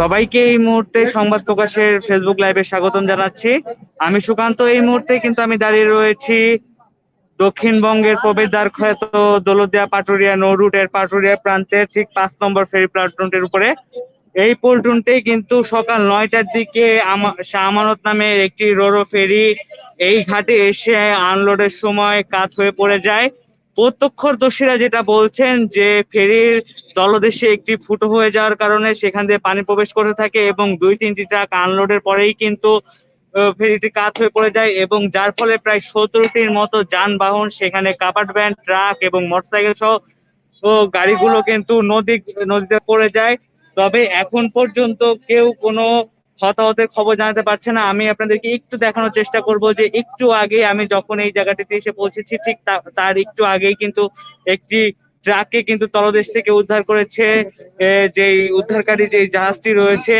সবাইকে এই মুহূর্তে সংবাদ প্রকাশের ফেসবুক লাইভে স্বাগতম জানাচ্ছি। আমি সুকান্ত এই মুহূর্তে, কিন্তু আমি দাঁড়িয়ে রয়েছি দক্ষিণবঙ্গের প্রবেশদ্বার খ্যাত দোলদিয়া পাটুরিয়া নৌ রুটের পাটুরিয়া প্রান্তের ঠিক পাঁচ নম্বর ফেরি প্ল্যাটফর্মটির উপরে। এই পল্টনটি কিন্তু সকাল নয়টার দিকে শাহ আমানত নামের একটি রোরো ফেরি, এই ঘাটে এসে আনলোডের সময় কাত হয়ে পড়ে যায়। প্রত্যক্ষদর্শীরা যেটা বলছেন যে ফেরির তলদেশে একটি ফুটো হয়ে যাওয়ার কারণে সেখান দিয়ে পানি প্রবেশ করতে থাকে এবং দুই তিনটি ট্রাক আনলোডের পরেই কিন্তু ফেরিটি কাত হয়ে পড়ে যায় এবং যার ফলে প্রায় সতেরোটির মতো যানবাহন, সেখানে কাপাট ভ্যান, ট্রাক এবং মোটরসাইকেল সহ গাড়িগুলো কিন্তু নদী, নদীতে পড়ে যায়। তবে এখন পর্যন্ত কেউ কোনো হতাহতের খবর জানাতে পারছে না। আমি আপনাদেরকে একটু দেখানোর চেষ্টা করব যে একটু আগে আমি যখন এই জায়গাটিতে এসে পৌঁছেছি, ঠিক তার একটু আগেই কিন্তু একটি ট্রাককে কিন্তু তলদেশ থেকে উদ্ধার করেছে যেই উদ্ধারকারী যে জাহাজটি রয়েছে,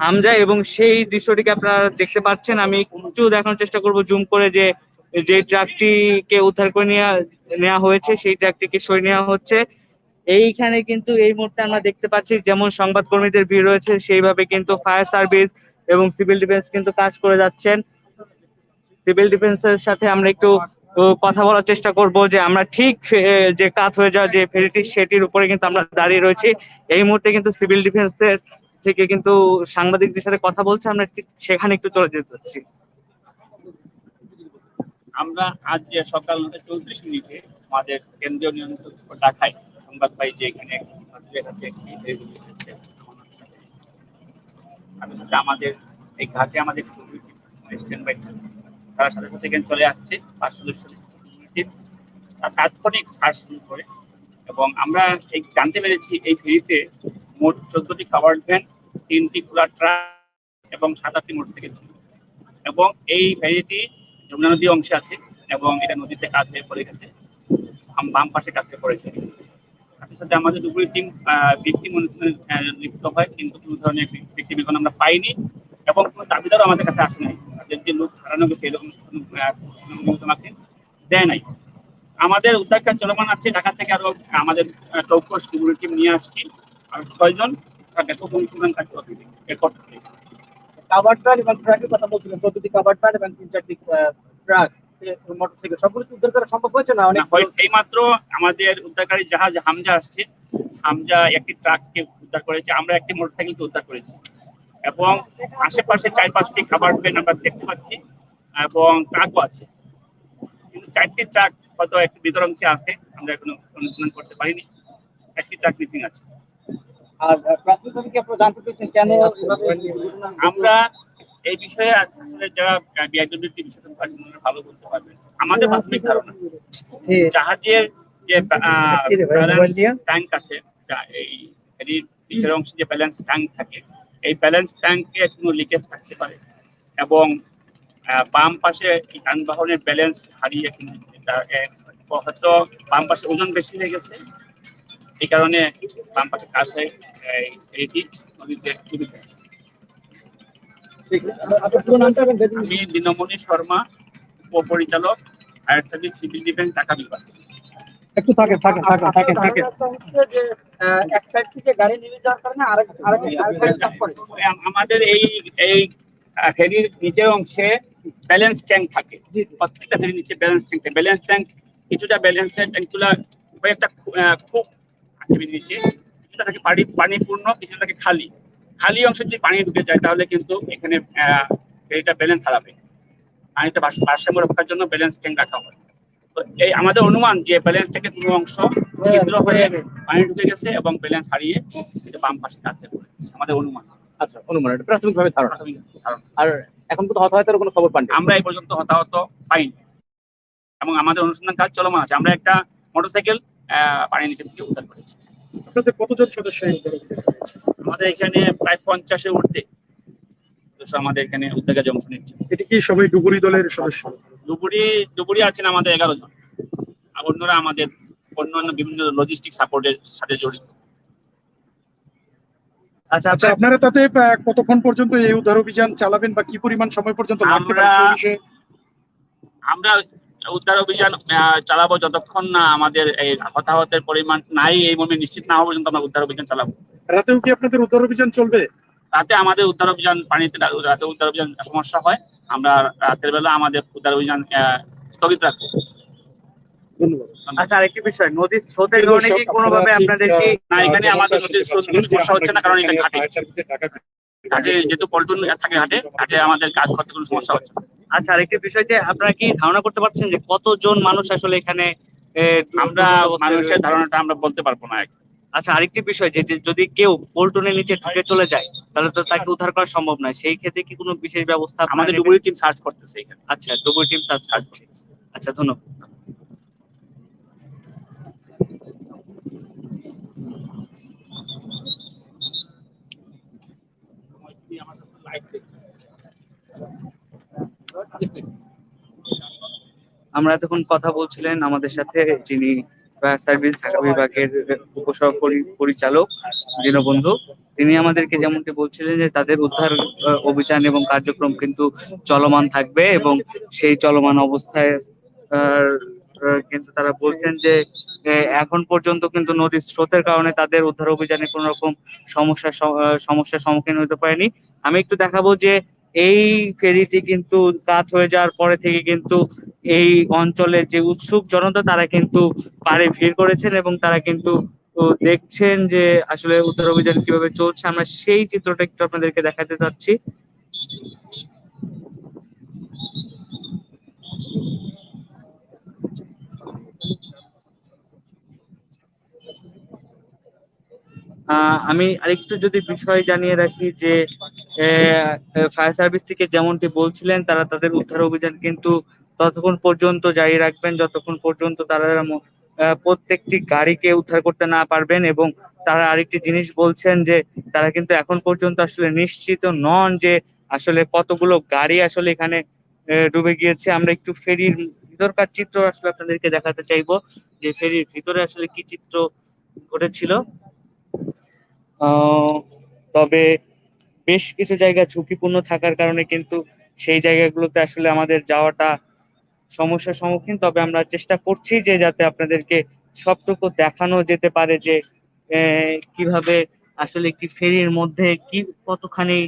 হামজা, এবং সেই দৃশ্যটিকে আপনারা দেখতে পাচ্ছেন। আমি একটু দেখানোর চেষ্টা করব, জুম করে যে যে ট্রাকটিকে উদ্ধার করে নেওয়া হয়েছে, সেই ট্রাকটিকে সরিয়ে নেওয়া হচ্ছে। এইখানে কিন্তু এই মুহূর্তে আমরা দেখতে পাচ্ছি যেমন সংবাদকর্মীদের ভিড় রয়েছে, সেইভাবে কিন্তু ফায়ার সার্ভিস এবং সিভিল ডিফেন্স কিন্তু কাজ করে যাচ্ছেন। সিভিল ডিফেন্সের সাথে আমরা একটু কথা বলার চেষ্টা করব যে আমরা ঠিক যে কাত হয়ে যাওয়া যে ফেরিটি, সেটির উপরে কিন্তু আমরা দাঁড়িয়ে রয়েছি। এই মুহূর্তে কিন্তু সিভিল ডিফেন্সের থেকে কিন্তু সাংবাদিকদের সাথে কথা বলছে, আমরা ঠিক সেখানে একটু চলে যেতে চাচ্ছি আমরা আজ সকাল চৌত্রিশ মিনিটে আমাদের কেন্দ্রীয় নিয়ন্ত্রক ঢাকায় সংবাদ পাই যে এখানে আমাদের এই ঘাটে আমাদের তারা সাথে সাথে এখানে চলে আসছে, পাঁচ সদস্য তাৎক্ষণিক সার্চ শুরু করে এবং আমরা এই জানতে পেরেছি এই ফেরিতে মোট চোদ্দটি কাভার্ড ভ্যান তিনটি খোলা ট্রাক এবং সাত আটটি মোটরসাইকেল ছিল। এবং এই ফেরিটি যমুনা নদী অংশে আছে এবং এটা নদীতে হয়ে পড়ে গেছে, বাম- পাশে হয়ে পড়েছে সাথে সাথে আমাদের দুপুরি টিম ভিক্টিম অনুসন্ধানে লিপ্ত হয়, কিন্তু কোনো ধরনের ভিক্টিম এখন আমরা পাইনি এবং কোনো দাবিদারও আমাদের কাছে আসে নাই। তাদের যে লোক হারানো গেছে, এরকম আমাকে দেয় নাই। আমাদের উদ্ধার কাজ চলমান আছে, ঢাকা থেকে আরও আমাদের চৌকস দুপুরি টিম নিয়ে আসছি। আর ছয়জন ব্যাপক অনুসন্ধান কাজ করতেছে এ করতেছে কাভার্ড ভ্যান এবং ট্রাকের কথা বলছিলেন, চোদ্দটি কাভার্ড ভ্যান এবং তিন চারটি ট্রাক মোটরসাইকেল সবগুলো উদ্ধার করা সম্ভব হয়েছে না অনেক না, হয় এইমাত্র আমাদের উদ্ধারকারী জাহাজ হামজা আসছে। হামজা একটি ট্রাককে উদ্ধার করেছে আমরা একটি মোটরসাইকেলকে উদ্ধার করেছি। এবং আশেপাশে চার পাঁচটি খাবার ভ্যান আমরা দেখতে পাচ্ছি এবং ট্রাকও আছে। কিন্তু চারটি ট্রাক হয়তো একটি অংশে আছে আমরা এখনও অনুসন্ধান করতে পারিনি। একটি ট্রাক মিসিং আছে। আর প্রাথমিকভাবে কি আপনারা জানতে পেরেছেন কেন আমরা এই বিষয়ে আসলে যারা বিআইডব্লিউটি বিশেষজ্ঞ আছেন ভালো বলতে পারবেন। আমাদের প্রাথমিক ধারণা জাহাজের যে ব্যালেন্স ট্যাঙ্ক আছে যা- এই নিচের অংশে যে ব্যালেন্স ট্যাঙ্ক থাকে এই ব্যালেন্স ট্যাঙ্কে কোনো লিকেজ থাকতে পারে। এবং বাম পাশে যানবাহনের ব্যালেন্স হারিয়ে হয়তো বাম পাশে ওজন বেশি হয়ে গেছে। এই কারণে বাম পাশে কাজ হয়ে এই ফেরিটি নদীতে আমি দিনমণি শর্মা উপপরিচালক fire service civil defence Dhaka বিভাগ। একটু থাকে থাকে থাকে থাকে থাকে এক সাইড থেকে গাড়ি নেমে যাওয়ার কারণে আরেক আরেক আরেক গাড়ি চাপ পড়ে। ওই আম- আমাদের এই এই ফেরির নিচের অংশে ব্যালেন্স ট্যাঙ্ক থাকে। প্রত্যেকটা ফেরির নিচে ব্যালেন্স ট্যাঙ্ক থাকে। ব্যালেন্স ট্যাঙ্ক কিছুটা ব্যালেন্সের ট্যাঙ্কগুলা কয়েকটা খুব আছে নিচে। কিছুটা থাকে পানি পানিপূর্ণ কিছুটা থাকে খালি। খালি অংশ যদি পানি ঢুকে যায় তাহলে কিন্তু এখানে ফেরিটা ব্যালেন্স হারাবে। পানিটা ভারসাম্য রক্ষার জন্য ব্যালেন্স ট্যাঙ্ক রাখা হয়। তো এই আমাদের অনুমান যে ব্যালেন্স থেকে কোনো অংশ ছিদ্র হয়ে পানি ঢুকে গেছে এবং ব্যালেন্স হারিয়ে এটা বাম পাশে কাছে আমাদের অনুমান। আচ্ছা অনুমান এটা প্রাথমিকভাবে ধারণা। আর এখন তো হতাহতের কোনো খবর পান আমরা এই পর্যন্ত হতাহত পাইনি। এবং আমাদের অনুসন্ধান কাজ চলমান আছে। আমরা একটা মোটরসাইকেল পানির নিচে থেকে উদ্ধার করেছি। আপনাদের কতজন সদস্য আমাদের এখানে প্রায় পঞ্চাশে উঠতে আমাদের এখানে উদ্যোগ অংশ নিচ্ছে। এটি কি সবাই ডুবুরি দলের সদস্য? ডুবুরি ডুবুরি আছেন আমাদের এগারো জন। আর অন্যরা আমাদের অন্যান্য বিভিন্ন লজিস্টিক সাপোর্টের সাথে জড়িত। আচ্ছা আচ্ছা আপনারা তাতে কতক্ষণ পর্যন্ত এই উদ্ধার অভিযান চালাবেন বা কি পরিমাণ সময় পর্যন্ত আমরা- আমরা উদ্ধার অভিযান আহ, চালাবো যতক্ষণ না আমাদের এই হতাহতের পরিমাণ নাই এই মর্মে নিশ্চিত না হওয়া পর্যন্ত আমরা উদ্ধার অভিযান চালাবো। রাতেও কি আপনাদের উদ্ধার অভিযান চলবে? রাতে আমাদের উদ্ধার অভিযান পানিতে রাতে উদ্ধার অভিযান সমস্যা হয়। আমরা রাতের বেলা আমাদের উদ্ধার অভিযান আহ, স্থগিত রাখব। আচ্ছা আরেকটি বিষয় নদীর স্রোতের কারণে কি কোনোভাবে আপনাদের কি না, এখানে আমাদের নদীর স্রোত সমস্যা হচ্ছে না, কারণ এটা ঘাটে। ঘাটে যেহেতু পল্টন থাকে ঘাটে ঘাটে আমাদের কাজ করতে কোনো সমস্যা হচ্ছে না। আচ্ছা আরেকটি বিষয় যে আপনারা কি ধারণা করতে পারছেন যে কতজন মানুষ আসলে এখানে আমরা মানুষের ধারণাটা আমরা বলতে পারব না আচ্ছা আরেকটি বিষয় যে যদি কেউ পল্টনের নিচে ঢুকে চলে যায় তাহলে তো তাকে উদ্ধার করা সম্ভব নয়। সেই ক্ষেত্রে কি কোনো বিশেষ ব্যবস্থা আমাদের? ডুবুরি টিম সার্চ করতেছে এখানে। আচ্ছা ডুবুরি টিম সার্চ সার্চ করতেছে। আচ্ছা ধন্যবাদ। আমরা এতক্ষণ কথা বলছিলেন আমাদের সাথে যিনি ফায়ার সার্ভিস ঢাকা বিভাগের উপসহকারী পরিচালক দীনবন্ধু। তিনি আমাদেরকে যেমনটি বলছিলেন যে তাদের উদ্ধার অভিযান এবং কার্যক্রম কিন্তু চলমান থাকবে এবং সেই চলমান অবস্থায় কিন্তু তারা বলছেন যে এখন পর্যন্ত কিন্তু নদীর স্রোতের কারণে তাদের উদ্ধার অভিযানে কোনো রকম সমস্যার স- আহ, সমস্যার সম্মুখীন হতে পারেনি। আমি একটু দেখাবো যে এই ফেরিটি কিন্তু কাজ হয়ে যাওয়ার পরে থেকে কিন্তু এই অঞ্চলের যে উৎসুক জনতা, তারা কিন্তু পাড়ে ভিড় করেছেন এবং তারা কিন্তু দেখছেন যে আসলে উদ্ধার অভিযান কীভাবে চলছে। আমরা সেই চিত্রটা একটু আপনাদেরকে দেখাতে চাচ্ছি। আমি আরেকটু যদি বিষয় জানিয়ে রাখি যে ফায়ার সার্ভিস থেকে যেমনটি বলছিলেন, তারা তাদের উদ্ধার অভিযান কিন্তু ততক্ষণ পর্যন্ত জারি রাখবেন, যতক্ষণ পর্যন্ত তারা প্রত্যেকটি গাড়িকে উদ্ধার করতে না পারবেন এবং তারা আরেকটি জিনিস বলছেন যে, তারা কিন্তু এখন পর্যন্ত আসলে নিশ্চিত নন যে আসলে কতগুলো গাড়ি আসলে এখানে ডুবে গিয়েছে। আমরা একটু ফেরির ভিতরকার চিত্র আসলে আপনাদেরকে দেখাতে চাইব যে ফেরির ভিতরে আসলে কি চিত্র ঘটেছিল। তবে বেশ কিছু জায়গা ঝুঁকিপূর্ণ থাকার কারণে কিন্তু সেই জায়গাগুলোতে আসলে আমাদের যাওয়াটা সমস্যার সম্মুখীন। তবে আমরা চেষ্টা করছি যে যাতে আপনাদেরকে সবটুকু দেখানো যেতে পারে যে কীভাবে আসলে একটি ফেরির মধ্যে কি, কতখানি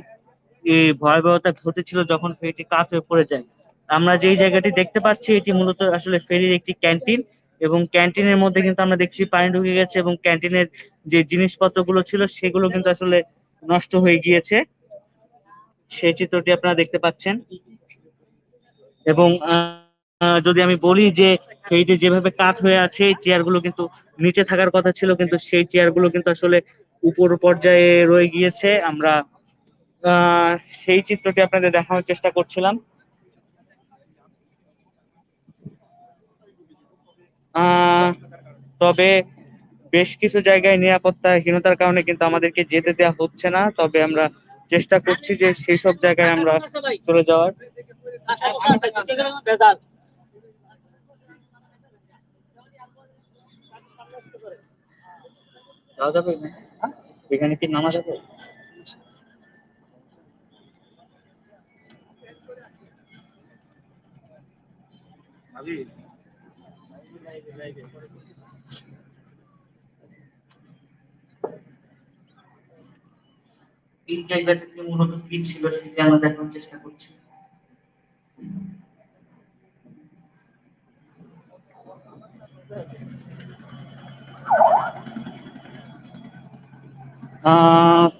ভয়াবহতা ঘটেছিল যখন ফেরিটি কাজ হয়ে পড়ে যায়। আমরা যেই জায়গাটি দেখতে পাচ্ছি, এটি মূলত আসলে ফেরির একটি ক্যান্টিন এবং ক্যান্টিনের মধ্যে কিন্তু আমরা দেখছি পানি ঢুকে গেছে এবং ক্যান্টিনের যে জিনিসপত্রগুলো ছিল, সেগুলো কিন্তু আসলে নষ্ট হয়ে গিয়েছে। সেই চিত্রটি আপনারা দেখতে পাচ্ছেন। এবং যদি আমি বলি যে ফেরিটি যেভাবে কাত হয়ে আছে, এই চেয়ারগুলো কিন্তু নিচে থাকার কথা ছিল, কিন্তু সেই চেয়ারগুলো কিন্তু আসলে উপর পর্যায়ে রয়ে গিয়েছে। আমরা সেই চিত্রটি আপনাদের দেখানোর চেষ্টা করছিলাম। তবে বেশ কিছু জায়গায় নিরাপত্তাহীনতার কারণে কিন্তু আমাদেরকে যেতে দেওয়া হচ্ছে না তবে আমরা চেষ্টা করছি যে সেই সব জায়গায় আমরা চলে যাওয়ার? এখানে? কি নামা এই মূলত কি ছিল আমরা দেখানোর চেষ্টা করছি।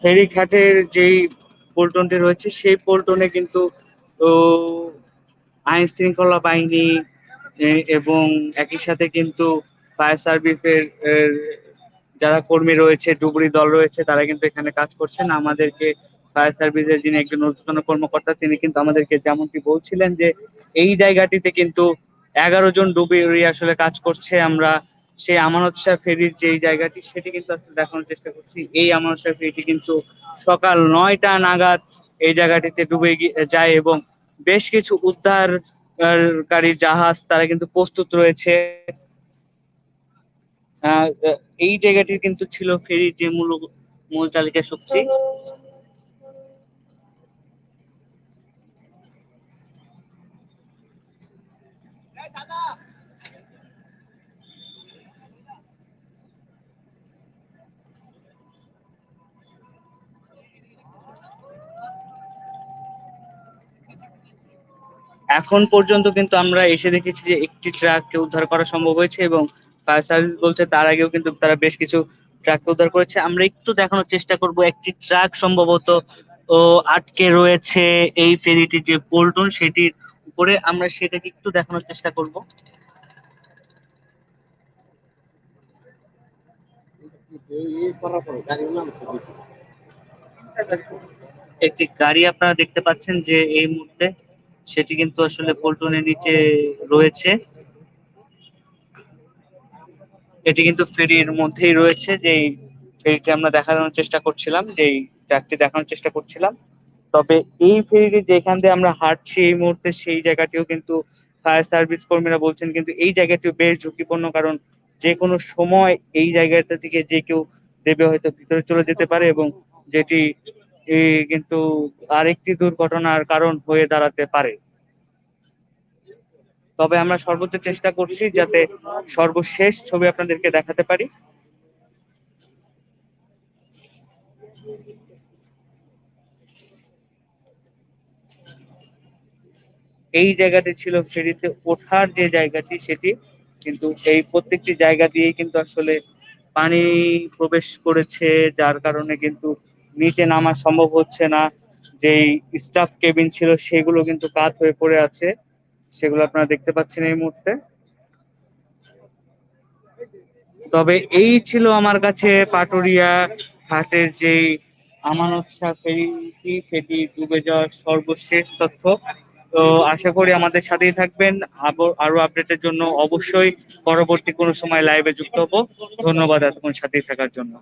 ফেরিঘাটের যেই পল্টনটি রয়েছে, সেই পল্টনে কিন্তু আইন শৃঙ্খলা বাহিনী এবং একই সাথে কিন্তু ফায়ার সার্ভিসের যারা কর্মী রয়েছে, ডুবুরি দল রয়েছে, তারা কিন্তু এখানে কাজ করছেন। আমাদেরকে ফায়ার সার্ভিসের যিনি একজন ঊর্ধ্বতন কর্মকর্তা, তিনি কিন্তু আমাদেরকে যেমনটি বলছিলেন যে, এই জায়গাটিতে কিন্তু এগারো জন ডুবুরি আসলে কাজ করছে। আমরা সেই আমানত শাহ ফেরির যে জায়গাটি, সেটি কিন্তু আসলে দেখানোর চেষ্টা করছি। এই আমানত শাহ ফেরিটি কিন্তু সকাল নয়টা নাগাদ এই জায়গাটিতে ডুবে যায় এবং বেশ কিছু উদ্ধারকারী জাহাজ তারা কিন্তু প্রস্তুত রয়েছে। এই জায়গাটি কিন্তু ছিল ফেরি যে মূল মূল চালিকা শক্তি। এখন পর্যন্ত কিন্তু আমরা এসে দেখেছি যে একটি ট্রাককে উদ্ধার করা সম্ভব হয়েছে এবং ফায়ার সার্ভিস বলছে তার আগেও কিন্তু তারা বেশ কিছু ট্রাককে উদ্ধার করেছে। আমরা একটু দেখানোর চেষ্টা করব, একটি ট্রাক সম্ভবত, ও, আটকে রয়েছে এই ফেরিটির যে পল্টন সেটির উপরে। আমরা সেটাকে একটু দেখানোর চেষ্টা করব। একটি গাড়ি আপনারা দেখতে পাচ্ছেন যে এই মুহূর্তে সেটি কিন্তু আসলে পল্টনের নিচে রয়েছে। এটি কিন্তু ফেরির মধ্যেই রয়েছে যে ফেরিটি আমরা দেখানোর চেষ্টা করছিলাম যে ট্রাকটি দেখানোর চেষ্টা করছিলাম। তবে এই ফেরিটি যেখান দিয়ে আমরা হাঁটছি এই মুহূর্তে, সেই জায়গাটিও কিন্তু ফায়ার সার্ভিস কর্মীরা বলছেন কিন্তু এই জায়গাটিও বেশ ঝুঁকিপূর্ণ, কারণ যে কোনো সময় এই জায়গাটা থেকে যে কেউ দেবে হয়তো ভিতরে চলে যেতে পারে এবং যেটি কিন্তু আরেকটি দুর্ঘটনার কারণ হয়ে দাঁড়াতে পারে। তবে আমরা সর্বোচ্চ চেষ্টা করছি যাতে সর্বশেষ ছবি আপনাদেরকে দেখাতে পারি। এই জায়গাটি ছিল ফেরিতে ওঠার যে জায়গাটি, সেটি কিন্তু এই প্রত্যেকটি জায়গা দিয়েই কিন্তু আসলে পানি প্রবেশ করেছে, যার কারণে কিন্তু নিচে নামা সম্ভব হচ্ছে না। যেই স্টাফ কেবিন ছিল, সেগুলো কিন্তু কাত হয়ে পড়ে আছে। সেগুলো আপনারা দেখতে পাচ্ছেন এই মুহূর্তে। তবে এই ছিল আমার কাছে পাটুরিয়া ঘাটের যেই আমানত শাহ ফেরিটি সেটি ডুবে যাওয়ার সর্বশেষ তথ্য। তো আশা করি আমাদের সাথেই থাকবেন। আরও আপডেটের জন্য অবশ্যই পরবর্তী কোনো সময় লাইভে যুক্ত হব। ধন্যবাদ এতক্ষণ সাথেই থাকার জন্য।